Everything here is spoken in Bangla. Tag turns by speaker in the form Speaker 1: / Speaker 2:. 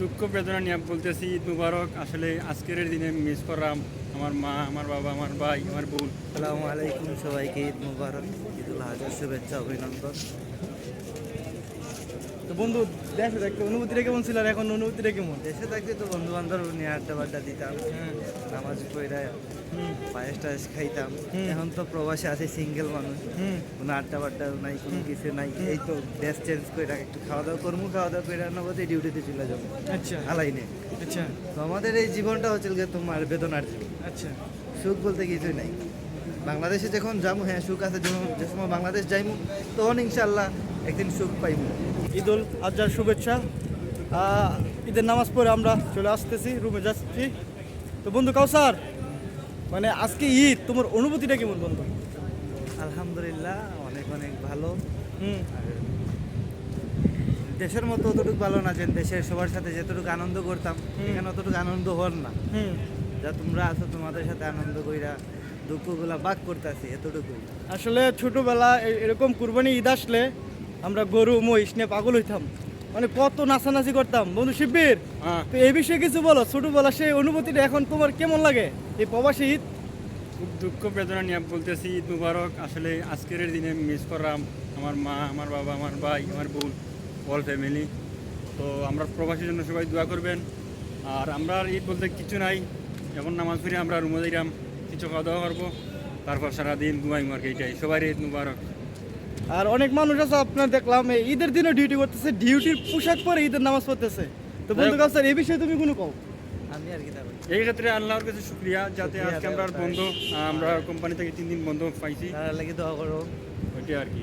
Speaker 1: দুঃখ বেদনা নিয়ে বলতেছি, ঈদ মুবারক। আসলে আজকের দিনে মিস করলাম আমার মা, আমার বাবা, আমার ভাই, আমার বোন।
Speaker 2: আসসালামু আলাইকুম সবাইকে, ঈদ মুবারক, ঈদুল আজহার শুভেচ্ছা, অভিনন্দন।
Speaker 3: তো বন্ধু দেখো দেখতে অনুভূতিটা কেমন ছিল আর এখন অনুভূতিটা কেমন?
Speaker 2: দেশে থাকতে তো বন্ধু বান্ধব নিয়ে আড্ডা বাড্ডা দিতাম
Speaker 3: হ্যাঁ।
Speaker 2: নামাজ পড়া পায়েস টায়েস খাইতাম। এখন তো প্রবাসে আছে সিঙ্গেল মানুষ কোনো আড্ডা বাড্ডা নাই কোনো কিছু নাই এই তো ড্রেস চেঞ্জ করে একটু খাওয়া দাওয়া করব খাওয়া দাওয়া করে নগদে ডিউটিতে চলে যাব
Speaker 3: আচ্ছা।
Speaker 2: আলাইনে
Speaker 3: আচ্ছা।
Speaker 2: তো আমাদের এই জীবনটা হচ্ছে তোমার বেদনার জীবন।
Speaker 3: আচ্ছা।
Speaker 2: সুখ বলতে কিছুই নাই। বাংলাদেশে যখন যাব হ্যাঁ সুখ আছে যখন যে সময় বাংলাদেশ যাইমু তখন ইনশাল্লাহ একদিন সুখ পাইমু।
Speaker 3: ঈদুল আজহার শুভেচ্ছা। ঈদের নামাজ পড়ে আমরা চলে আসতেছি রুমে যাচ্ছি। তো বন্ধু কাউসার মানে আজকে ঈদ তোমার অনুভূতিটা কেমন বন্ধু?
Speaker 2: আলহামদুলিল্লাহ অনেক অনেক ভালো।
Speaker 3: হুম।
Speaker 2: দেশের মতো অতটুকু ভালো না যে দেশের সবার সাথে যতটুকু আনন্দ করতাম। এখানে অতটুকু আনন্দ হন না। যা তোমরা আছো তোমাদের সাথে আনন্দ কইরা দুঃখগুলা বাক করতেছি এতটুকুই।
Speaker 3: আসলে ছোটবেলা এরকম কুরবানি ঈদ আসলে আমরা গরু মহিষ নিয়ে পাগল হইতাম। মানে কত নাচানাচি করতাম। বন্ধু শিবির
Speaker 1: হ্যাঁ।
Speaker 3: তো এই বিষয়ে কিছু বলো। ছোটবেলা সেই অনুভূতিটা এখন তোমার কেমন লাগে? এই প্রবাসী ঈদ?
Speaker 1: খুব দুঃখ বেদনা নিয়ে বলতেছি ঈদ মুবারক। আসলে আজকের দিনে মিস করলাম আমার মা আমার বাবা আমার ভাই আমার বোন অল ফ্যামিলি তো আমরা প্রবাসীর জন্য সবাই দোয়া করবেন। আর আমরা ঈদ বলতে কিছু নাই। এখন নামাজ পড়ে আমরা রুমে দিলাম কিছু খাওয়া দাওয়া করব। তারপর সারাদিন কি এইটাই সবাই ঈদ মুবারক।
Speaker 3: আর অনেক মানুষ আছে আপনার দেখলাম এই ঈদের দিনে ডিউটি করতেছে ডিউটির পোশাক পরে ঈদের নামাজ পড়তেছে। তো বন্ধু
Speaker 1: কাল
Speaker 3: স্যার এই বিষয়ে তুমি কোনো কও?
Speaker 2: আমি আর কি
Speaker 1: এই ক্ষেত্রে আল্লাহর কাছে শুক্রিয়া যাতে আজকে আমরা বন্ধু আমরা কোম্পানি থেকে তিন দিন বন্ধ পাইছি।
Speaker 2: তার লাগে দোয়া করো।
Speaker 1: ওইটা আর কি।